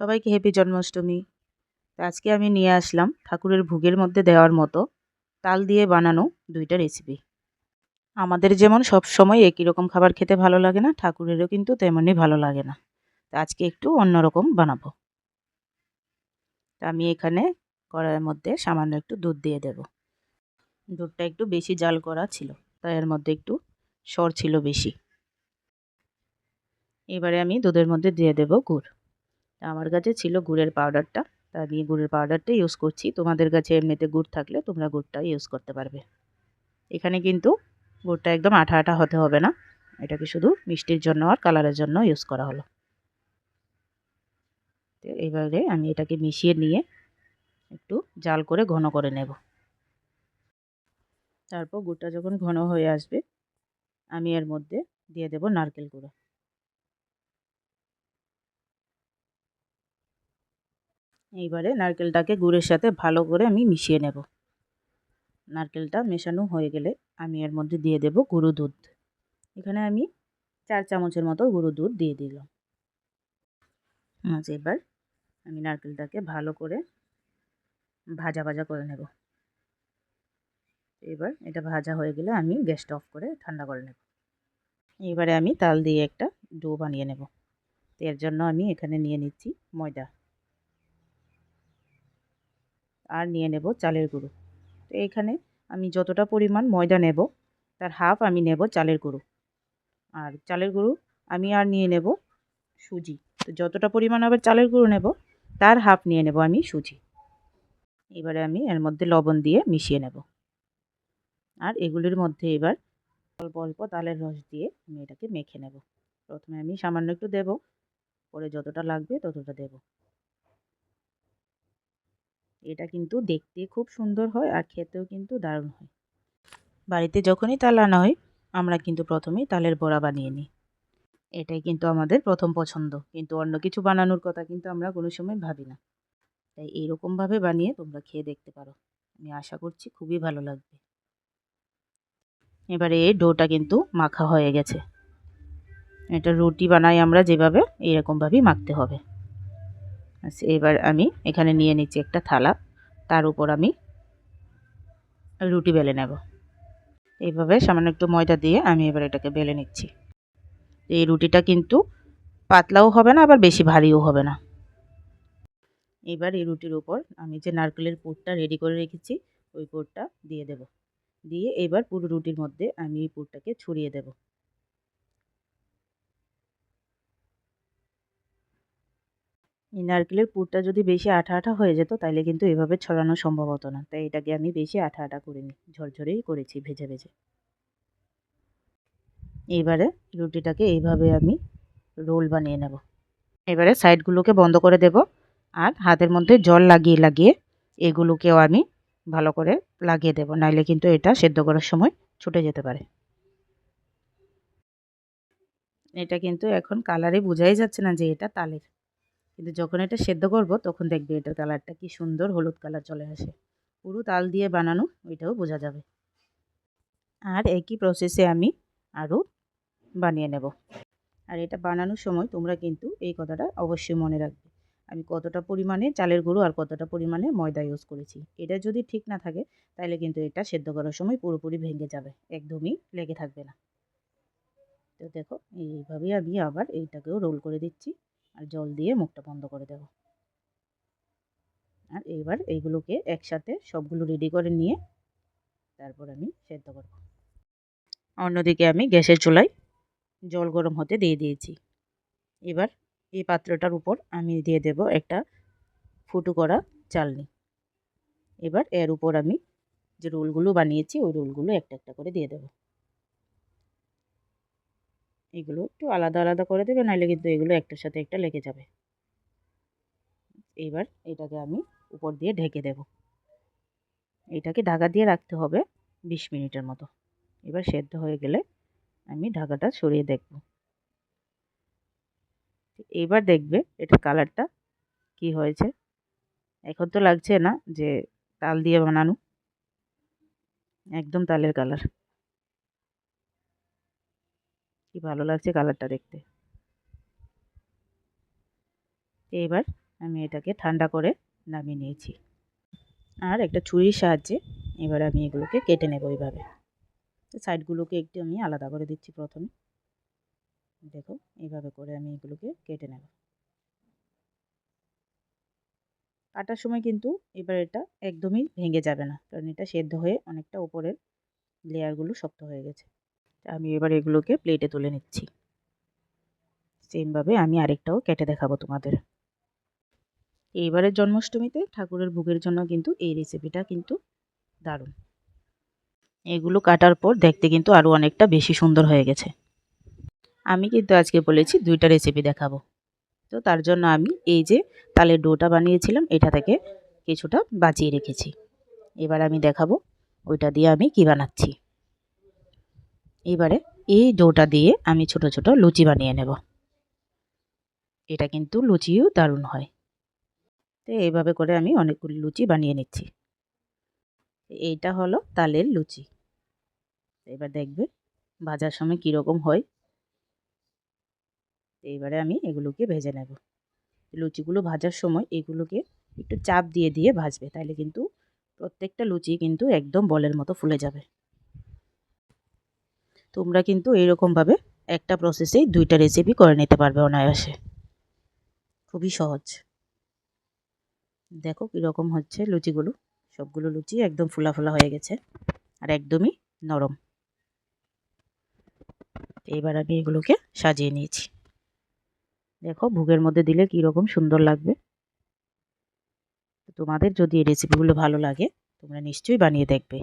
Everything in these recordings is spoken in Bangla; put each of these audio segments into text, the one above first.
সবাইকে হ্যাপি জন্মাষ্টমী তো আজকে আমি নিয়ে আসলাম ঠাকুরের ভোগের মধ্যে দেওয়ার মতো তাল দিয়ে বানানো দুইটা রেসিপি আমাদের যেমন সব সময় একই রকম খাবার খেতে ভালো লাগে না, ঠাকুরেরও কিন্তু তেমনই ভালো লাগে না। তো আজকে একটু অন্যরকম বানাবো। তা আমি এখানে কড়াইয়ের মধ্যে সামান্য একটু দুধ দিয়ে দেব। দুধটা একটু বেশি জাল করা ছিল, তাই এর মধ্যে একটু সর ছিল বেশি। এবারে আমি দুধের মধ্যে দিয়ে দেব গুড়। আমার কাছে ছিল গুড়ের পাউডারটা তা আমি গুড়ের পাউডারটা ইউজ করছি। তোমাদের কাছে এমনিতে গুড় থাকলে তোমরা গুড়টা ইউজ করতে পারবে। এখানে কিন্তু গুড়টা একদম আঠা আঠা হতে হবে না। এটাকে শুধু মিষ্টির জন্য আর কালারের জন্য ইউজ করা হলো। এবারে আমি এটাকে মিশিয়ে নিয়ে একটু জাল করে ঘন করে নেব। তারপর গুড়টা যখন ঘন হয়ে আসবে, আমি এর মধ্যে দিয়ে দেব নারকেল গুঁড়ো। এইবারে নারকেলটাকে গুড়ের সাথে ভালো করে আমি মিশিয়ে নেব। নারকেলটা মেশানো হয়ে গেলে আমি এর মধ্যে দিয়ে দেব গুঁড়ো দুধ। এখানে আমি চার চামচের মতো গুঁড়ো দুধ দিয়ে দিলাম। আচ্ছা এবার আমি নারকেলটাকে ভালো করে ভাজা ভাজা করে নেব। এবার এটা ভাজা হয়ে গেলে আমি গ্যাসটা অফ করে ঠান্ডা করে নেব। এবারে আমি তাল দিয়ে একটা ডো বানিয়ে নেব। এর জন্য আমি এখানে নিয়ে নিচ্ছি ময়দা। আর নিয়ে নেব চালের গুঁড়ো। তো এখানে আমি যতটা পরিমাণ ময়দা নেব, তার হাফ আমি নেব চালের গুঁড়ো। আর চালের গুঁড়ো আমি আর নিয়ে নেব সুজি। তো যতটা পরিমাণ আবার চালের গুঁড়ো নেব, তার হাফ নিয়ে নেব আমি সুজি। এবারে আমি এর মধ্যে লবণ দিয়ে মিশিয়ে নেব। আর এগুলির মধ্যে এবার অল্প অল্প তালের রস দিয়ে আমি এটাকে মেখে নেব। প্রথমে আমি সামান্য একটু দেব, পরে যতটা লাগবে ততটা দেব। এটা কিন্তু দেখতে খুব সুন্দর হয় আর খেতেও কিন্তু দারুণ হয়। বাড়িতে যখনই তাল আনা হয়, আমরা কিন্তু প্রথমেই তালের বড়া বানিয়ে নিই। এটাই কিন্তু আমাদের প্রথম পছন্দ। কিন্তু অন্য কিছু বানানোর কথা কিন্তু আমরা কোনো সময় ভাবি না। তাই এইরকমভাবে বানিয়ে তোমরা খেয়ে দেখতে পারো। আমি আশা করছি খুবই ভালো লাগবে। এবারে এই ডোটা কিন্তু মাখা হয়ে গেছে। এটা রুটি বানাই আমরা যেভাবে, এইরকমভাবেই মাখতে হবে। এবার আমি এখানে নিয়ে নিচ্ছি একটা থালা। তার উপর আমি রুটি বেলে নেব। এইভাবে সামান্য একটু ময়দা দিয়ে আমি এবার এটাকে বেলে নিচ্ছি। এই রুটিটা কিন্তু পাতলাও হবে না, আবার বেশি ভারীও হবে না। এবার এই রুটির উপর আমি যে নারকেলের পুরটা রেডি করে রেখেছি, ওই পুরটা দিয়ে দেব। দিয়ে এবার পুরো রুটির মধ্যে আমি এই পুরটাকে ছড়িয়ে দেবো। নারকেলের পুরটা যদি বেশি আঠা আঠা হয়ে যেত তাহলে কিন্তু এভাবে ছড়ানো সম্ভব হতো না। তাই এটাকে আমি বেশি আঠা আঠা করিনি, ঝরঝরেই করেছি ভেজে ভেজে। এইবারে রুটিটাকে এইভাবে আমি রোল বানিয়ে নেব। এবারে সাইডগুলোকে বন্ধ করে দেব আর হাতের মধ্যে জল লাগিয়ে লাগিয়ে এগুলোকেও আমি ভালো করে লাগিয়ে দেব। নাইলে কিন্তু এটা সেদ্ধ করার সময় ছুটে যেতে পারে। এটা কিন্তু এখন কালারে বোঝাই যাচ্ছে না যে এটা তালের। কিন্তু যখন এটা সেদ্ধ করব, তখন দেখবে এটার কালারটা কি সুন্দর হলুদ কালার চলে আসে। পুরো তাল দিয়ে বানানো, ওইটাও বোঝা যাবে। আর একই প্রসেসে আমি আরও বানিয়ে নেব। আর এটা বানানোর সময় তোমরা কিন্তু এই কথাটা অবশ্যই মনে রাখবে। আমি কতটা পরিমাণে চালের গুঁড়ো আর কতটা পরিমাণে ময়দা ইউজ করেছি। এটা যদি ঠিক না থাকে তাহলে কিন্তু এটা সেদ্ধ করার সময় পুরোপুরি ভেঙে যাবে। একদমই লেগে থাকবে না। তো দেখো, এইভাবেই আমি আবার এইটাকেও রোল করে দিচ্ছি। আর জল দিয়ে মুখটা বন্ধ করে দেব। আর এইবার এইগুলোকে একসাথে সবগুলো রেডি করে নিয়ে তারপর আমি সেদ্ধ করব। অন্যদিকে আমি গ্যাসের চুলায় জল গরম হতে দিয়ে দিয়েছি। এবার এই পাত্রটার উপর আমি দিয়ে দেব একটা ফুটো করা চালনি। এবার এর উপর আমি যে রোলগুলো বানিয়েছি, ওই রোলগুলো একটা একটা করে দিয়ে দেবো। এগুলো একটু আলাদা আলাদা করে দেবে নাহলে কিন্তু এগুলো একটার সাথে একটা লেগে যাবে। এইবার এটাকে আমি উপর দিয়ে ঢেকে দেব। এটাকে ঢাকা দিয়ে রাখতে হবে বিশ মিনিটের মতো। এবার সেদ্ধ হয়ে গেলে আমি ঢাকাটা সরিয়ে দেখব। এইবার দেখবে এটার কালারটা কি হয়েছে। এখন তো লাগছে না যে তাল দিয়ে বানানো। একদম তালের কালার। কি ভালো লাগছে কালারটা দেখতে। এবার আমি এটাকে ঠান্ডা করে নামিয়ে নিয়েছি। আর একটা ছুরির সাহায্যে এবার আমি এগুলোকে কেটে নেব এইভাবে। সাইডগুলোকে একটু আমি আলাদা করে দিচ্ছি প্রথমে। দেখো, এইভাবে করে আমি এগুলোকে কেটে নেব। কাটার সময় কিন্তু এবার এটা একদমই ভেঙে যাবে না, কারণ এটা সেদ্ধ হয়ে অনেকটা উপরের লেয়ারগুলো শক্ত হয়ে গেছে। আমি এবার এগুলোকে প্লেটে তুলে নিচ্ছি। সেমভাবে আমি আরেকটাও কেটে দেখাবো তোমাদের। এইবারের জন্মাষ্টমীতে ঠাকুরের ভোগের জন্য কিন্তু এই রেসিপিটা কিন্তু দারুণ। এগুলো কাটার পর দেখতে কিন্তু আরও অনেকটা বেশি সুন্দর হয়ে গেছে। আমি কিন্তু আজকে বলেছি দুইটা রেসিপি দেখাবো। তো তার জন্য আমি এই যে তালের ডোটা বানিয়েছিলাম, এটা থেকে কিছুটা বাঁচিয়ে রেখেছি। এবার আমি দেখাবো ওইটা দিয়ে আমি কি বানাচ্ছি। এবারে এই ডোটা দিয়ে আমি ছোট ছোট লুচি বানিয়ে নেব। এটা কিন্তু লুচিও দারুণ হয়। তো এইভাবে করে আমি অনেকগুলি লুচি বানিয়ে নিচ্ছি। এইটা হলো তালের লুচি। এবার দেখবে ভাজার সময় কীরকম হয়। এইবারে আমি এগুলোকে ভেজে নেব। লুচিগুলো ভাজার সময় এগুলোকে একটু চাপ দিয়ে দিয়ে ভাজবে তাহলে কিন্তু প্রত্যেকটা লুচি কিন্তু একদম বলের মতো ফুলে যাবে। তোমরা কিন্তু এইরকমভাবে একটা প্রসেসেই দুইটা রেসিপি করে নিতে পারবে অনায়াসে। খুবই সহজ। দেখো কীরকম হচ্ছে লুচিগুলো। সবগুলো লুচি একদম ফুলা ফুলা হয়ে গেছে আর একদমই নরম। এইবার আমি এগুলোকে সাজিয়ে নিয়েছি। দেখো ভোগের মধ্যে দিলে কীরকম সুন্দর লাগবে। তোমাদের যদি এই রেসিপিগুলো ভালো লাগে, তোমরা নিশ্চয়ই বানিয়ে দেখবে।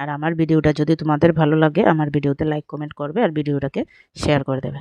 আর আমার ভিডিওটা যদি তোমাদের ভালো লাগে, আমার ভিডিওতে লাইক কমেন্ট করবে আর ভিডিওটাকে শেয়ার করে দেবে।